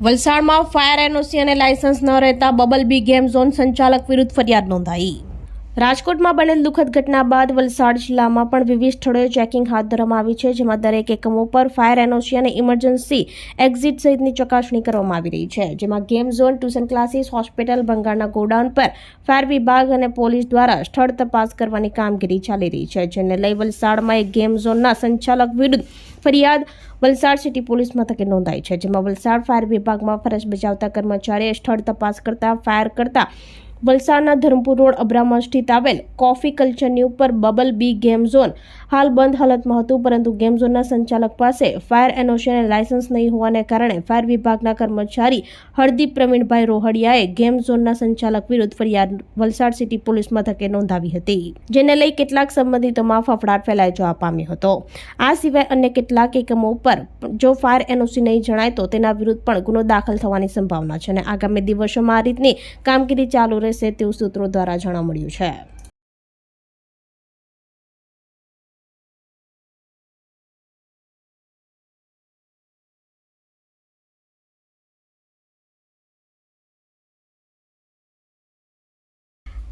વલસાડમાં fire NOC અને licence ન રહેતા બબલ બી ગેમ ઝોન સંચાલક વિરુદ્ધ ફરિયાદ નોંધાઈ. રાજકોટમાં બનેલ દુઃખદ ઘટના બાદ વલસાડ જિલ્લામાં પણ વિવિધ સ્થળોએ ચેકિંગ હાથ ધરવામાં આવી છે, જેમાં દરેક એકમો પર ફાયર એનઓસી અને ઇમરજન્સી એક્ઝિટ સહિતની ચકાસણી કરવામાં આવી રહી છે, જેમાં game zone, tuition classes, hospital બંગાળના ગોડાઉન પર ફાયર વિભાગ અને પોલીસ દ્વારા સ્થળ તપાસ કરવાની કામગીરી ચાલી રહી છે, જેને લઈ વલસાડમાં એક ગેમ ઝોનના સંચાલક વિરુદ્ધ ફરિયાદ વલસાડ સિટી પોલીસ મથકે નોંધાઈ છે, જેમાં વલસાડ ફાયર વિભાગમાં ફરજ બજાવતા કર્મચારીએ સ્થળ તપાસ કરતા, ફાયર કરતા વલસાડના ધરમપુર રોડ અબ્રામા સ્થિત આવેલ કોફી કલ્ચરની ઉપર બબલ બી ગેમ ઝોન હાલ બંધ હાલતમાં હતું, પરંતુ ગેમ ઝોનના સંચાલક પાસે ફાયર એનઓસી અને લાયસન્સ નહીં હોવાને કારણે ફાયર વિભાગના કર્મચારી હરદીપ પ્રવીણભાઈ રોહડિયાએ ગેમ ઝોનના સંચાલક વિરુદ્ધ ફરિયાદ વલસાડ સિટી પોલીસ મથકે નોંધાવી હતી, જેને લઈ કેટલાક સંબંધિતોમાં ફફડાટ ફેલાઈ જવા પામ્યો હતો. આ સિવાય અન્ય કેટલાક એકમો ઉપર જો ફાયર એનઓસી નહીં જણાય તો તેના વિરુદ્ધ પણ ગુનો દાખલ થવાની સંભાવના છે અને આગામી દિવસોમાં આ રીતની કામગીરી ચાલુ રહેશે તેવું સૂત્રો દ્વારા જાણવા મળ્યું છે.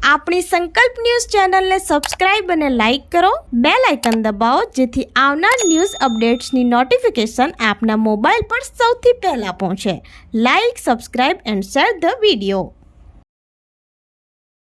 આપણી સંકલ્પ ન્યૂઝ ચેનલને સબસ્ક્રાઇબ અને લાઇક કરો. બે લાઇકન દબાવો, જેથી આવનાર ન્યૂઝ અપડેટ્સની નોટિફિકેશન આપના મોબાઈલ પર સૌથી પહેલા પહોંચે. Like, subscribe and share the video.